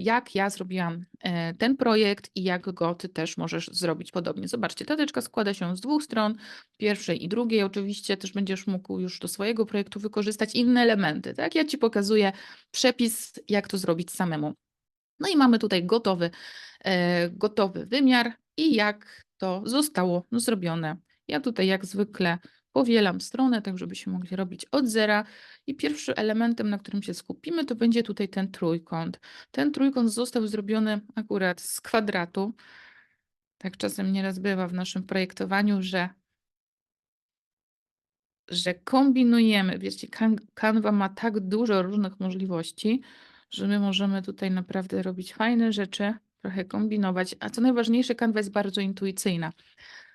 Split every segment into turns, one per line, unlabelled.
jak ja zrobiłam e, ten projekt i jak go ty też możesz zrobić podobnie. Zobaczcie, ta teczka składa się z dwóch stron, pierwszej i drugiej. Oczywiście też będziesz mógł już do swojego projektu wykorzystać inne elementy. Tak? Ja ci pokazuję przepis, jak to zrobić samemu. No i mamy tutaj gotowy, e, gotowy wymiar i jak to zostało zrobione. Ja tutaj jak zwykle powielam stronę, tak żebyśmy mogli robić od zera. I pierwszym elementem, na którym się skupimy, to będzie tutaj ten trójkąt. Ten trójkąt został zrobiony akurat z kwadratu. Tak czasem nieraz bywa w naszym projektowaniu, że, że kombinujemy. Wiecie, Can- Canva ma tak dużo różnych możliwości, że my możemy tutaj naprawdę robić fajne rzeczy, trochę kombinować. A co najważniejsze, Canva jest bardzo intuicyjna.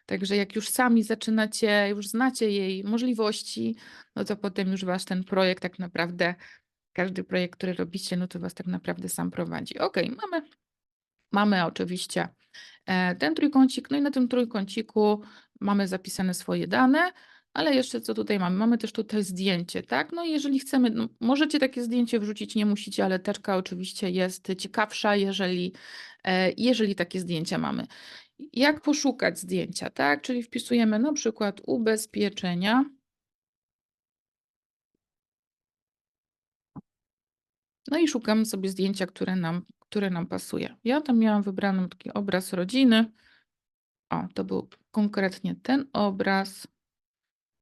Także jak już sami zaczynacie, już znacie jej możliwości, no to potem już wasz ten projekt tak naprawdę, każdy projekt, który robicie, no to was tak naprawdę sam prowadzi. Ok, mamy, mamy oczywiście e, ten trójkącik, no i na tym trójkąciku mamy zapisane swoje dane, ale jeszcze co tutaj mamy? Mamy też tutaj zdjęcie, tak? No i jeżeli chcemy, no możecie takie zdjęcie wrzucić, nie musicie, ale teczka oczywiście jest ciekawsza, jeżeli, e, jeżeli takie zdjęcia mamy. Jak poszukać zdjęcia, tak? Czyli wpisujemy na przykład ubezpieczenia. No i szukamy sobie zdjęcia, które nam, które nam pasuje. Ja tam miałam wybrany taki obraz rodziny. O, to był konkretnie ten obraz.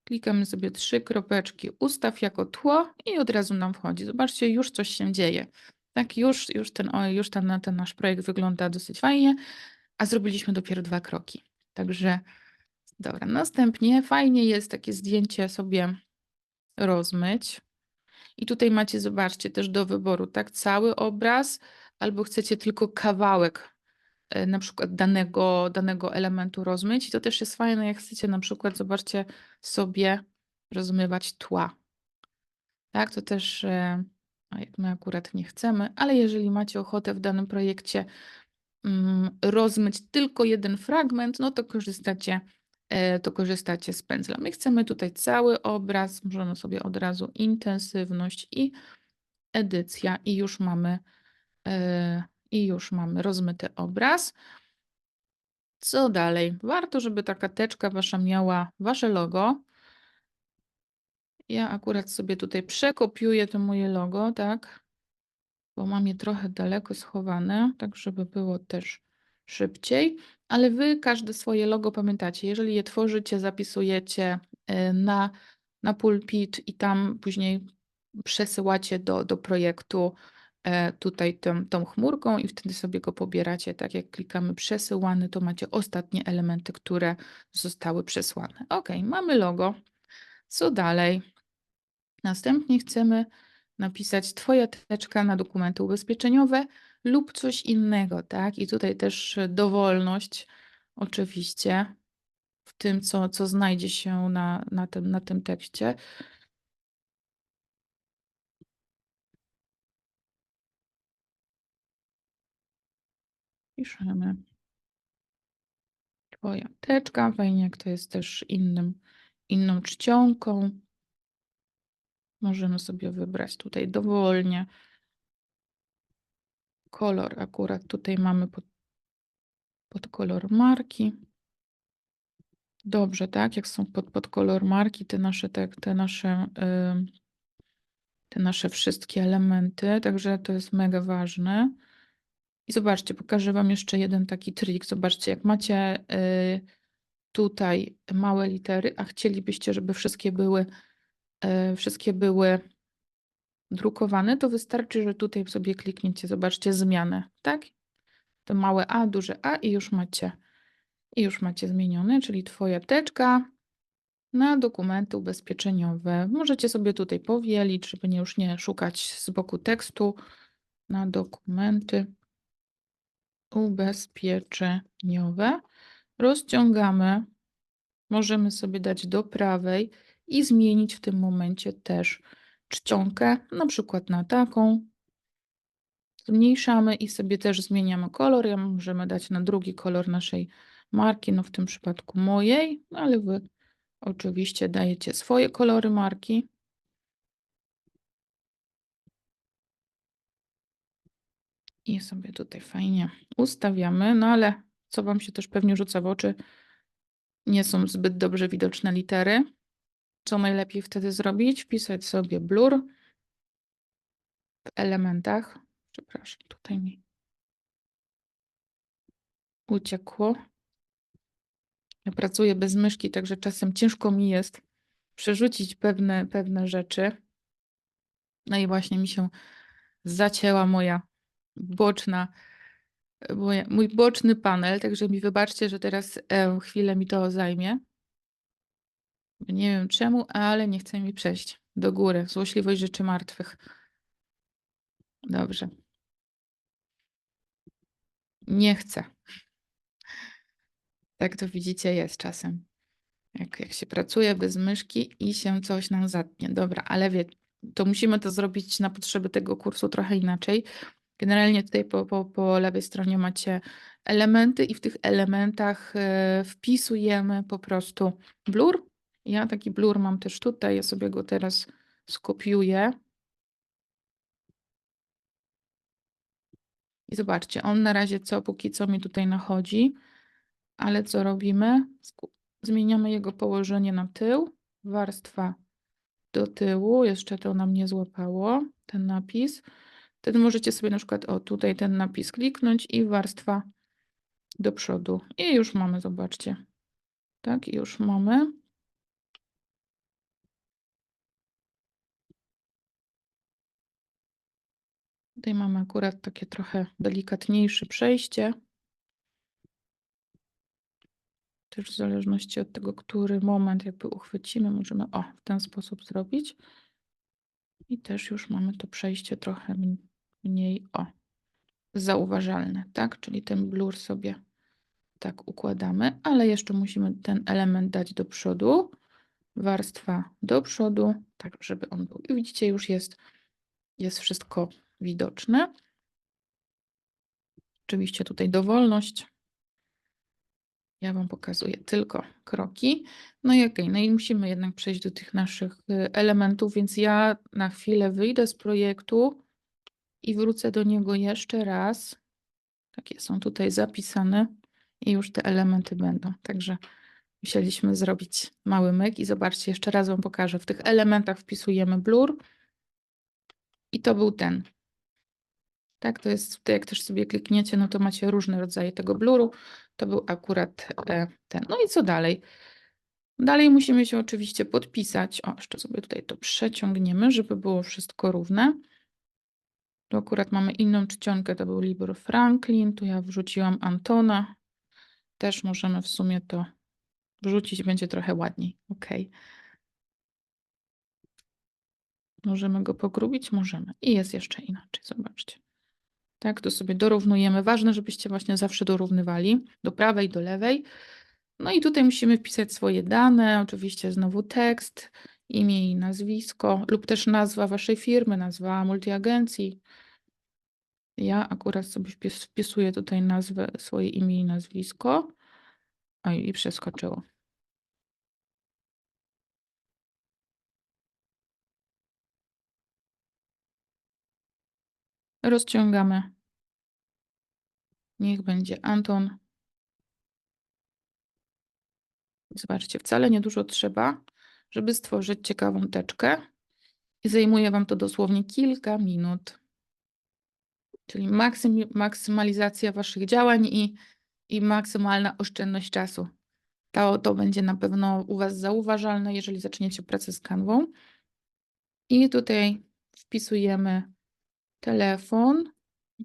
Klikamy sobie trzy kropeczki, ustaw jako tło i od razu nam wchodzi. Zobaczcie, już coś się dzieje. Tak, już, już, ten, już ten, ten nasz projekt wygląda dosyć fajnie, a zrobiliśmy dopiero dwa kroki. Także dobra, następnie fajnie jest takie zdjęcie sobie rozmyć. I tutaj macie, zobaczcie, też do wyboru, tak, cały obraz, albo chcecie tylko kawałek e, na przykład danego, danego elementu rozmyć. I to też jest fajne, jak chcecie na przykład, zobaczcie, sobie rozmywać tła. Tak, to też, e, jak my akurat nie chcemy, ale jeżeli macie ochotę w danym projekcie rozmyć tylko jeden fragment, no to korzystacie, e, to korzystacie z pędzla. My chcemy tutaj cały obraz, możemy sobie od razu intensywność i edycja i już mamy, e, i już mamy rozmyty obraz. Co dalej? Warto, żeby ta karteczka wasza miała wasze logo. Ja akurat sobie tutaj przekopiuję to moje logo, tak? Bo mam je trochę daleko schowane, tak żeby było też szybciej. Ale wy każde swoje logo pamiętacie. Jeżeli je tworzycie, zapisujecie y, na, na pulpit i tam później przesyłacie do, do projektu e, tutaj tą, tą chmurką i wtedy sobie go pobieracie. Tak jak klikamy przesyłany, to macie ostatnie elementy, które zostały przesłane. Ok, mamy logo. Co dalej? Następnie chcemy napisać Twoja teczka na dokumenty ubezpieczeniowe lub coś innego, tak? I tutaj też dowolność, oczywiście, w tym, co, co znajdzie się na, na, tym, na tym tekście. Piszemy. Twoja teczka, fajnie, jak to jest też innym, inną czcionką. Możemy sobie wybrać tutaj dowolnie. Kolor akurat tutaj mamy pod, pod kolor marki. Dobrze, tak? Jak są pod, pod kolor marki te nasze, te, te nasze, y, te nasze wszystkie elementy, także to jest mega ważne. I zobaczcie, pokażę Wam jeszcze jeden taki trik. Zobaczcie, jak macie y, tutaj małe litery, a chcielibyście, żeby wszystkie były, wszystkie były drukowane, to wystarczy, że tutaj sobie klikniecie, zobaczcie zmianę, tak? To małe A, duże A i już macie, i już macie zmienione, czyli Twoja teczka na dokumenty ubezpieczeniowe. Możecie sobie tutaj powielić, żeby nie, już nie szukać z boku tekstu na dokumenty ubezpieczeniowe. Rozciągamy, możemy sobie dać do prawej i zmienić w tym momencie też czcionkę, na przykład na taką. Zmniejszamy i sobie też zmieniamy kolor. Ja możemy dać na drugi kolor naszej marki, no w tym przypadku mojej, ale wy oczywiście dajecie swoje kolory marki. I sobie tutaj fajnie ustawiamy, no ale co Wam się też pewnie rzuca w oczy, nie są zbyt dobrze widoczne litery. Co najlepiej wtedy zrobić? Wpisać sobie blur w elementach. Przepraszam, tutaj mi uciekło. Ja pracuję bez myszki, także czasem ciężko mi jest przerzucić pewne, pewne rzeczy. No i właśnie mi się zacięła moja boczna, mój boczny panel, także mi wybaczcie, że teraz e, chwilę mi to zajmie. Nie wiem czemu, ale nie chce mi przejść do góry. Złośliwość rzeczy martwych. Dobrze. Nie chcę. Tak to widzicie jest czasem. Jak, jak się pracuje bez myszki i się coś nam zatnie. Dobra, ale wie, to musimy to zrobić na potrzeby tego kursu trochę inaczej. Generalnie tutaj po, po, po lewej stronie macie elementy i w tych elementach e, wpisujemy po prostu blur. Ja taki blur mam też tutaj, ja sobie go teraz skopiuję. I zobaczcie, on na razie co, póki co mi tutaj nachodzi, ale co robimy? Zmieniamy jego położenie na tył, warstwa do tyłu, jeszcze to nam nie złapało, ten napis. Wtedy możecie sobie na przykład, o tutaj ten napis kliknąć i warstwa do przodu. I już mamy, zobaczcie. Tak, już mamy. Tutaj mamy akurat takie trochę delikatniejsze przejście. Też w zależności od tego, który moment jakby uchwycimy, możemy o, w ten sposób zrobić. I też już mamy to przejście trochę mniej o zauważalne, tak? Czyli ten blur sobie tak układamy, ale jeszcze musimy ten element dać do przodu. Warstwa do przodu, tak żeby on był. I widzicie, już jest, jest wszystko widoczne. Oczywiście tutaj dowolność. Ja Wam pokazuję tylko kroki. No i okej, no i musimy jednak przejść do tych naszych y, elementów, więc ja na chwilę wyjdę z projektu i wrócę do niego jeszcze raz. Takie są tutaj zapisane i już te elementy będą. Także musieliśmy zrobić mały myk i zobaczcie, jeszcze raz Wam pokażę. W tych elementach wpisujemy blur i to był ten. Tak, to jest, tutaj jak też sobie klikniecie, no to macie różne rodzaje tego bluru. To był akurat e, ten. No i co dalej? Dalej musimy się oczywiście podpisać. O, jeszcze sobie tutaj to przeciągniemy, żeby było wszystko równe. Tu akurat mamy inną czcionkę, to był Libor Franklin. Tu ja wrzuciłam Antona. Też możemy w sumie to wrzucić, będzie trochę ładniej. Ok. Możemy go pogrubić? Możemy. I jest jeszcze inaczej, zobaczcie. Tak, to sobie dorównujemy. Ważne, żebyście właśnie zawsze dorównywali do prawej, do lewej. No i tutaj musimy wpisać swoje dane, oczywiście znowu tekst, imię i nazwisko, lub też nazwa waszej firmy, nazwa multiagencji. Ja akurat sobie wpis, wpisuję tutaj nazwę, swoje imię i nazwisko. Oj, i przeskoczyło. Rozciągamy. Niech będzie Anton. Zobaczcie, wcale niedużo trzeba, żeby stworzyć ciekawą teczkę. I zajmuje Wam to dosłownie kilka minut. Czyli maksym, maksymalizacja Waszych działań i, i maksymalna oszczędność czasu. To, to będzie na pewno u Was zauważalne, jeżeli zaczniecie pracę z kanwą. I tutaj wpisujemy telefon,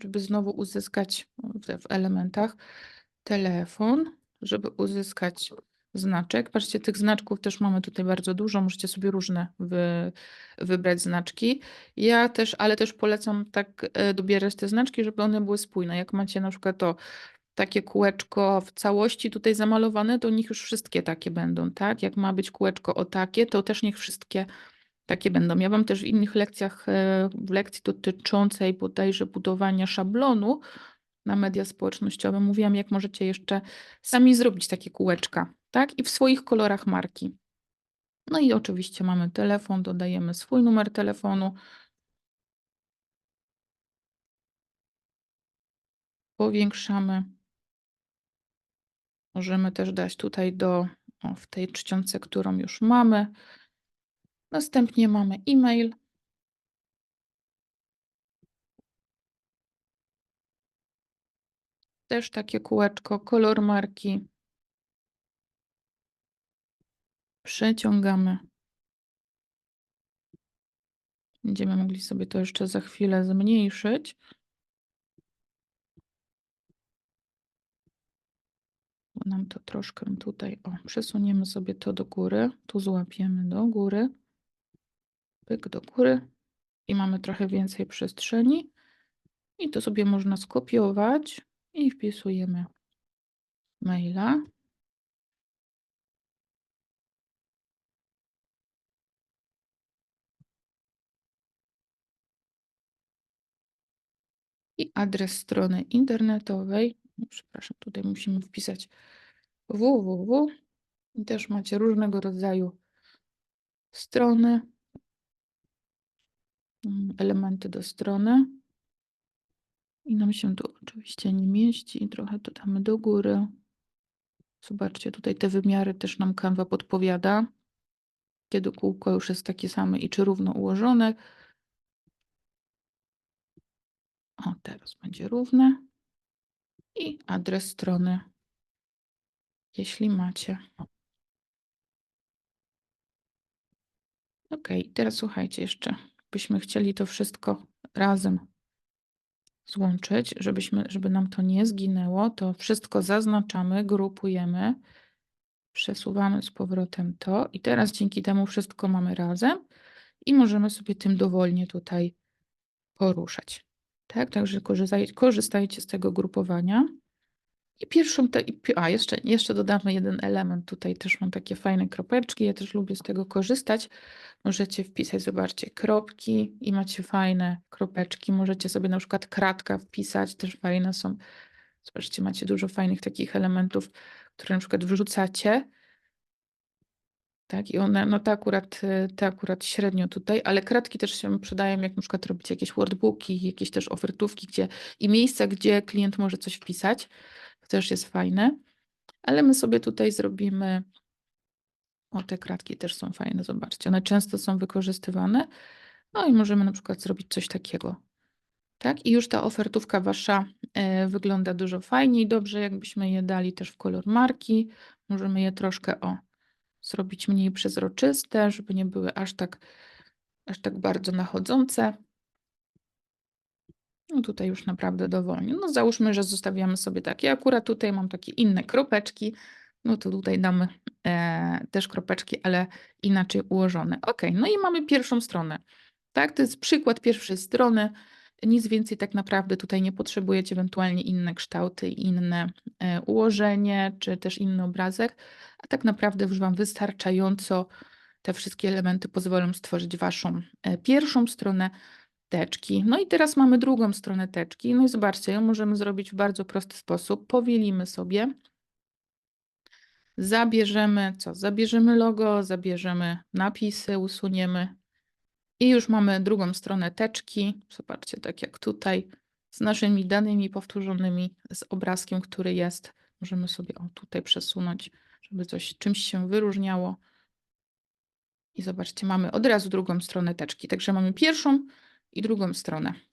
żeby znowu uzyskać w, elementach telefon, żeby uzyskać znaczek. Patrzcie, tych znaczków też mamy tutaj bardzo dużo, możecie sobie różne wy, wybrać znaczki. Ja też, ale też polecam tak e, dobierać te znaczki, żeby one były spójne. Jak macie na przykład to takie kółeczko w całości tutaj zamalowane, to niech już wszystkie takie będą, tak? Jak ma być kółeczko o takie, to też niech wszystkie takie będą. Ja Wam też w innych lekcjach, e, w lekcji dotyczącej bodajże budowania szablonu na media społecznościowe mówiłam, jak możecie jeszcze sami zrobić takie kółeczka, tak? I w swoich kolorach marki. No i oczywiście mamy telefon, dodajemy swój numer telefonu. powiększamy. Możemy też dać tutaj do, o, w tej czcionce, którą już mamy. Następnie mamy e-mail. Też takie kółeczko, kolor marki. Przeciągamy. Będziemy mogli sobie to jeszcze za chwilę zmniejszyć. Bo nam to troszkę tutaj, o, przesuniemy sobie to do góry. Tu złapiemy do góry. Pyk do góry. I mamy trochę więcej przestrzeni. I to sobie można skopiować i wpisujemy maila. I adres strony internetowej. Przepraszam, tutaj musimy wpisać www. I też macie różnego rodzaju strony, elementy do strony. I nam się tu oczywiście nie mieści. Trochę to damy do góry. Zobaczcie, tutaj te wymiary też nam Canva podpowiada. Kiedy kółko już jest takie same i czy równo ułożone. O, teraz będzie równe. I adres strony, jeśli macie. Ok, teraz słuchajcie jeszcze, byśmy chcieli to wszystko razem złączyć, żebyśmy, żeby nam to nie zginęło, to wszystko zaznaczamy, grupujemy, przesuwamy z powrotem to i teraz dzięki temu wszystko mamy razem i możemy sobie tym dowolnie tutaj poruszać. Tak, także korzystaj, korzystajcie z tego grupowania. I pierwszą, te, a jeszcze, jeszcze dodamy jeden element. Tutaj też mam takie fajne kropeczki. Ja też lubię z tego korzystać. Możecie wpisać, zobaczcie, kropki i macie fajne kropeczki. Możecie sobie na przykład kratka wpisać, też fajne są. Zobaczcie, macie dużo fajnych takich elementów, które na przykład wrzucacie. Tak, i one, no te akurat, te akurat średnio tutaj, ale kratki też się przydają, jak na przykład robicie jakieś workbooki, jakieś też ofertówki, gdzie i miejsca, gdzie klient może coś wpisać. Też jest fajne. Ale my sobie tutaj zrobimy. O, te kratki też są fajne, zobaczcie. One często są wykorzystywane. No i możemy na przykład zrobić coś takiego. Tak, i już ta ofertówka wasza e, wygląda dużo fajniej, dobrze, jakbyśmy je dali też w kolor marki. Możemy je troszkę o zrobić mniej przezroczyste, żeby nie były aż tak, aż tak bardzo nachodzące. No tutaj już naprawdę dowolnie. No załóżmy, że zostawiamy sobie takie. Akurat tutaj mam takie inne kropeczki. No to tutaj damy e, też kropeczki, ale inaczej ułożone. Ok, no i mamy pierwszą stronę. Tak, to jest przykład pierwszej strony. Nic więcej tak naprawdę tutaj nie potrzebujecie, ewentualnie inne kształty, inne e, ułożenie, czy też inny obrazek, a tak naprawdę już Wam wystarczająco te wszystkie elementy pozwolą stworzyć Waszą e, pierwszą stronę teczki. No i teraz mamy drugą stronę teczki. No i zobaczcie, ją możemy zrobić w bardzo prosty sposób. Powielimy sobie. Zabierzemy co? Zabierzemy logo, zabierzemy napisy, usuniemy i już mamy drugą stronę teczki. Zobaczcie, tak jak tutaj, z naszymi danymi powtórzonymi, z obrazkiem, który jest. Możemy sobie o, tutaj przesunąć, żeby coś czymś się wyróżniało. I zobaczcie, mamy od razu drugą stronę teczki. Także mamy pierwszą i drugą stronę.